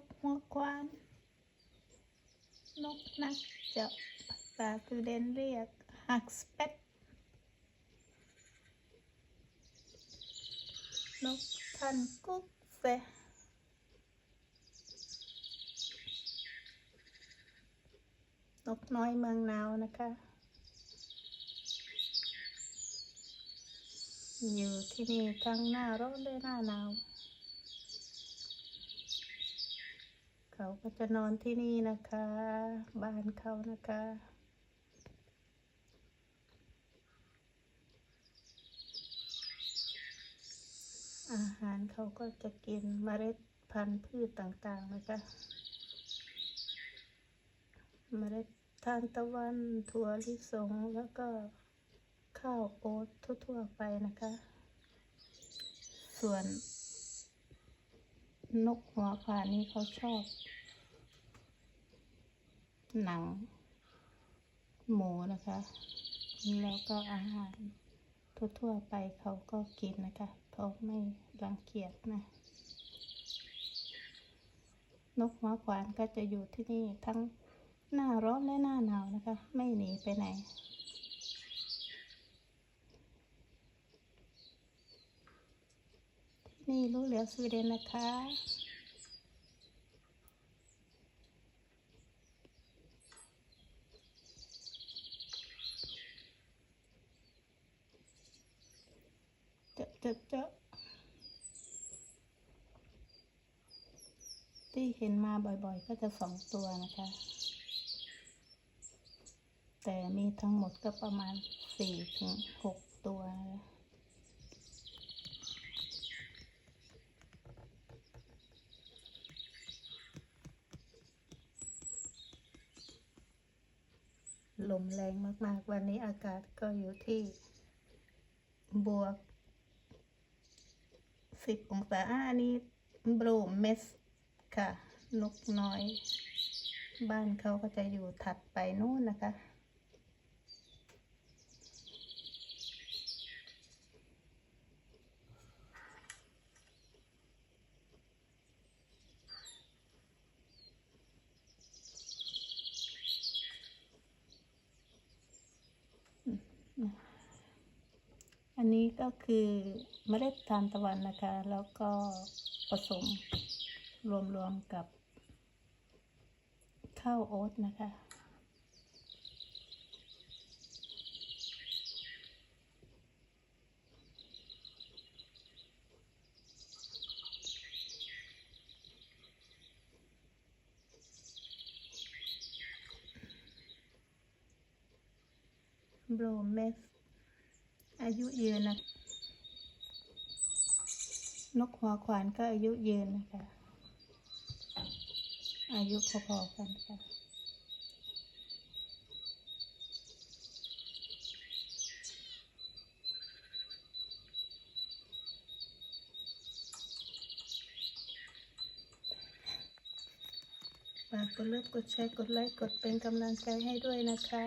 กหัวควาน นกนักจาะภาษาสวีเดนเรียกฮักสเปดนกทันกุ๊กเซนกน้อยเมืองหนาวนะคะอยู่ที่นี่ทั้งหน้าร้อนและหน้าหนาว เขาก็จะนอนที่นี่นะคะ บ้านเขานะคะ อาหารเขาก็จะกินเมล็ดพันธุ์พืชต่างๆนะคะ เมล็ดทานตะวันถั่วลิสงแล้วก็ข้าวโอ๊ตทั่วๆไปนะคะ ส่วน นกหัวขวานี่เขาชอบ หนัง หมูนะคะ แล้วก็อาหารทั่วๆไปเขาก็กินนะคะ เขาไม่รังเกียจนะ นกหัวขวานก็จะอยู่ที่นี่ทั้งหน้าร้อนและหน้าหนาวนะคะ ไม่หนีไปไหน นี่รู้เหลือสวีเดนนะคะเจาะเจาะเจาะที่เห็นมาบ่อยๆ ก็จะสองตัวนะคะ แต่มีทั้งหมดก็ประมาณสี่ถึงหกตัวนะคะ ลมแรงมาก ๆ วันนี้อากาศก็อยู่ที่บวกสิบองศาอันนี้บลูเมสค่ะ นกน้อย บ้านเขาก็จะอยู่ถัดไปนู่นนะคะ อันนี้ก็คือเมล็ดทานตะวันนะคะ แล้วก็ผสมรวมๆกับข้าวโอ๊ตนะคะโบรเมส อายุยืนนะนกหัวขวานก็อายุยืนนะคะ อายุพอๆกันค่ะฝากกดเลิฟกดแชร์กดไลค์กดเป็นกำลังใจให้ด้วยนะคะ